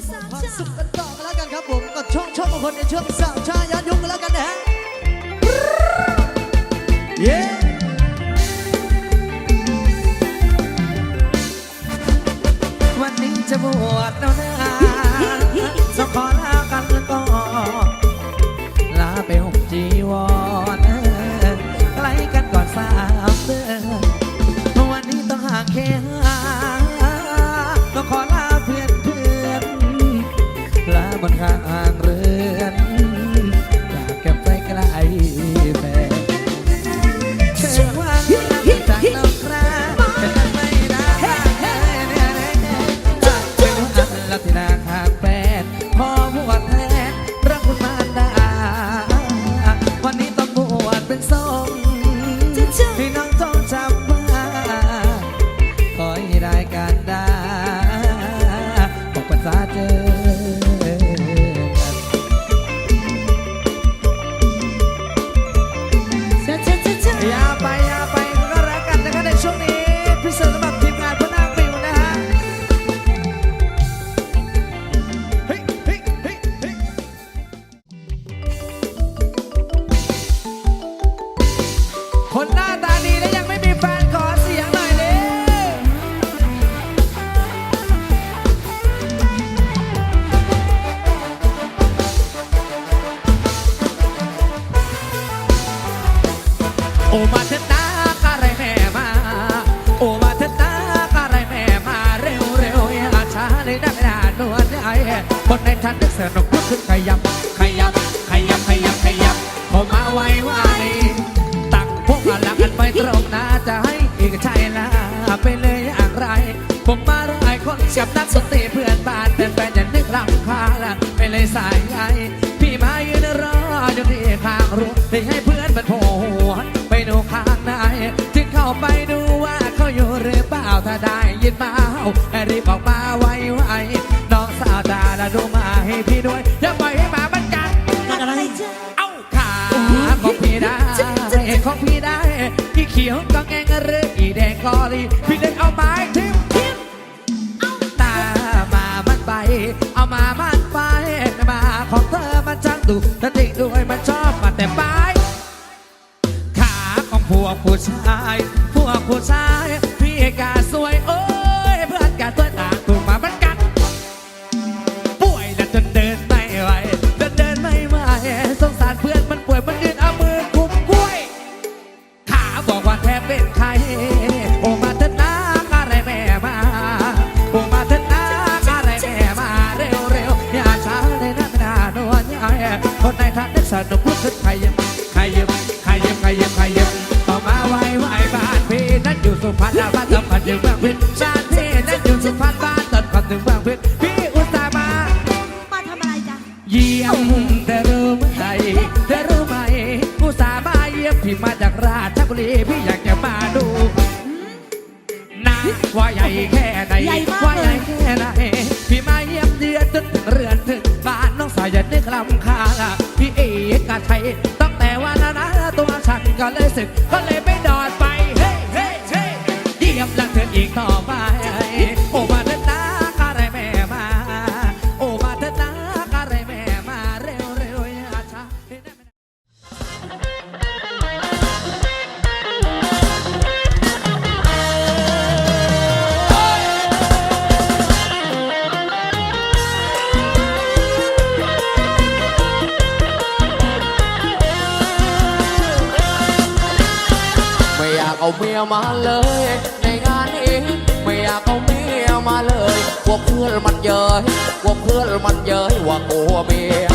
มความสุขกันต่อกันแล้วกันครับผมก็ช่องช่องของคนในช่วงสาวชายย้อนยุคกันแล้วกันนะฮะเย้วันนี้จะบวชแล้วนะต้องขอลากันก่อนลาไปห่มจีวรไกลกันก่อนสามเดือนวันนี้ต้องห่างแค่ ลาบนข้างเรือนจากแก้มไปไกลแฟนเธอว่าจากน้ำคราเป็นไม่ได้เป็นอันละที่นา นะไม่านวไอ้คนในทันนึกสนุกลุกขึ้นขยับ ขยับ ขยับ ขยับ ขยับผมมาไวไวตั้งพวกหลังกันไปตรงน้าจะให้อีกใช่ละไปเลยอย่างไร ผมมาหลายคนกับนักดนตรีเพื่อนบ้านเป็นแฟนอย่านึกรำคาญไปเลยสายใยพี่มายืนรออยู่ที่ข้างรั้วให้เพื่อนมันโผล่หัวไปดูข้างในจึงเข้าไปดูว่าเขาอยู่หรือเปล่าถ้าได้ยินมาเฮาให้รีบออกมาไวไวๆน้อะดูมาให้พี่ด้วยอย่าปล่อยให้หมามันกัดกันอะไรเอาขาของพี่ได้ของพี่ได้พี่เขียวก็แงงหรืออีแดงก็รีพี่เลยเอาไม้ทิ่มทิ่มตามามันไป เอามามันไปมาของเธอมันจังดุถ้าติงด้วยมันชอบมาแต่ปลายขาของพวกผู้ชาย พวกผู้ชาย คนในทางได้สนุกลุกขึ้นใครยิมใครยิมใครยิมใครยิมใครยิมต่อมาไว้ไว้บ้านพี่นั้นอยู่สุพรรณบ้านสำคัญอยู่เมืองพิษบ้านพี่นั้นอยู่สุพรรณบ้านตอนก่อนถึงเมืองพิษพี่อุตส่าห์มามาทำอะไรจ๊ะเยี่ยมแต่รู้ไหมแต่รู้ไหมกูสาห์มาเยี่ยมพี่มาจากราชบุรีพี่อยากจะมาดูนะว่าใหญ่แค่ไหนว่าใหญ่เลยแค่ไหนพี่มา พี่เอกกชัยตั้งแต่วันนั้นตัวฉันก็เลยสึกก็เลยไม่ดอดไป เฮ้เฮ้เฮ้เยี่ยมแล้วเธออีกต่อไป เอาเมียมาเลย ในงานนี้ไม่อยากเอาเมียมาเลยกลัวเพื่อนมันเย้ยกลัวเพื่อนมันเย้ยว่ากลัวเมีย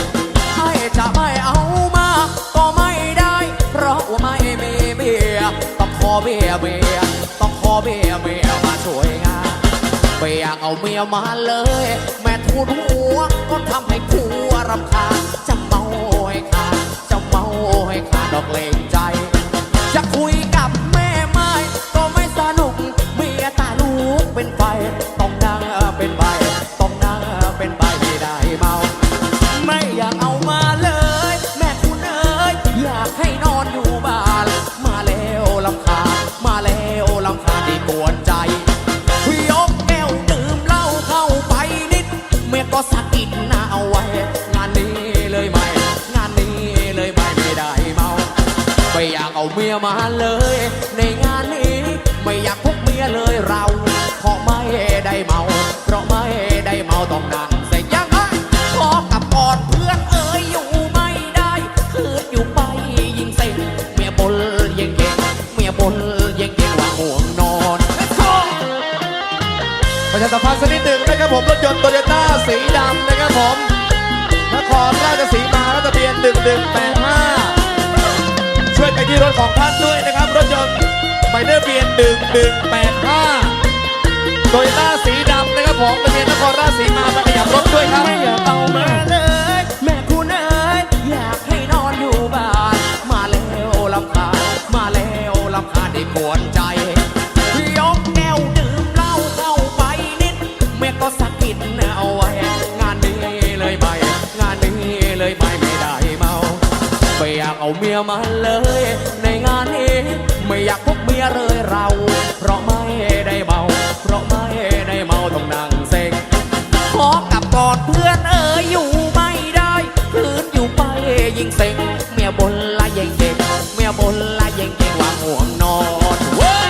ไอ้จะไม่เอามาก็ไม่ได้ เพราะว่าไม่มีเมียต้องขอเมียเมียต้องขอเมียเมียมาช่วยงานไม่อยากเอาเมียมาเลย แม่ทูลหัวก็ทำให้ผัวรำคาญ เอาเมียมาเลย ในงานนี้ไม่อยากพกเมียเลยเราเพราะไม่ได้เมา เพราะไม่ได้เมาต้องนั่งเสกยังไงขอกับก่อนเพื่อนเอ๋ยอยู่ไม่ได้คืนอยู่ไปยิงเซ็งเมียบนยิงเก่งเมียบนยิงเก่งว่าห่วงนอนประชาสัมพันธ์สักนิดหนึ่งนะครับผมรถยนต์โตโยต้าสีดำนะครับผมนครราชสีมาทะเบียน1185ช่วยไป ที่รถของท่านด้วยนะครับ รถยนต์หมายเลขทะเบียน1185โตโยต้าสีดำนะครับผมทะเบียนนครราชสีมามาขยับรถด้วยครับ ไม่อยากเอามาเลย แม่คุณเอ๋ยอยากให้นอนอยู่บ้าน มาแล้วลำคาญมาแล้วลำคาญได้ปวดใจยกแก้วดื่มเหล้าเข้าไปนิด แม่ก็สะกิดเอาไว้ งานนี้เลยไม่งานนี้เลยไม่ไม่ได้เมา ไม่อยากเอาเมียมาเลย ว่าง่วงนอนเว้ย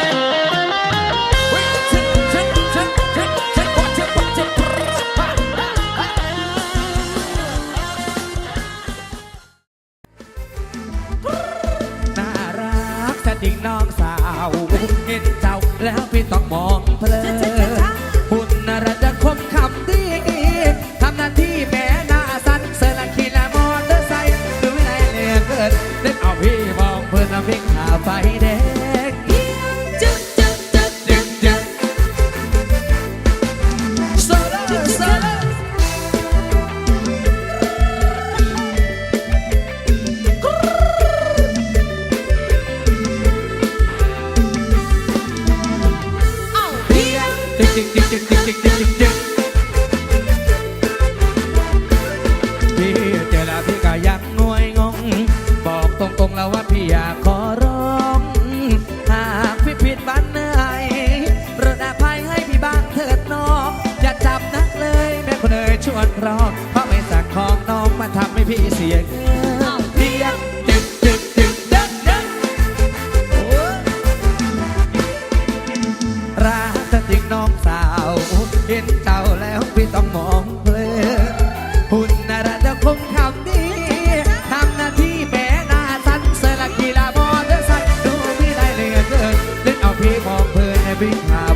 น่ารักแต่จริงน้องสาวเห็นเจ้าแล้วพี่ต้องมองเพลิน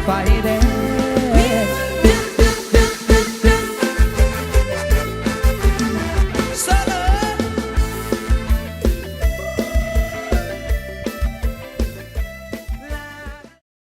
ไฟแด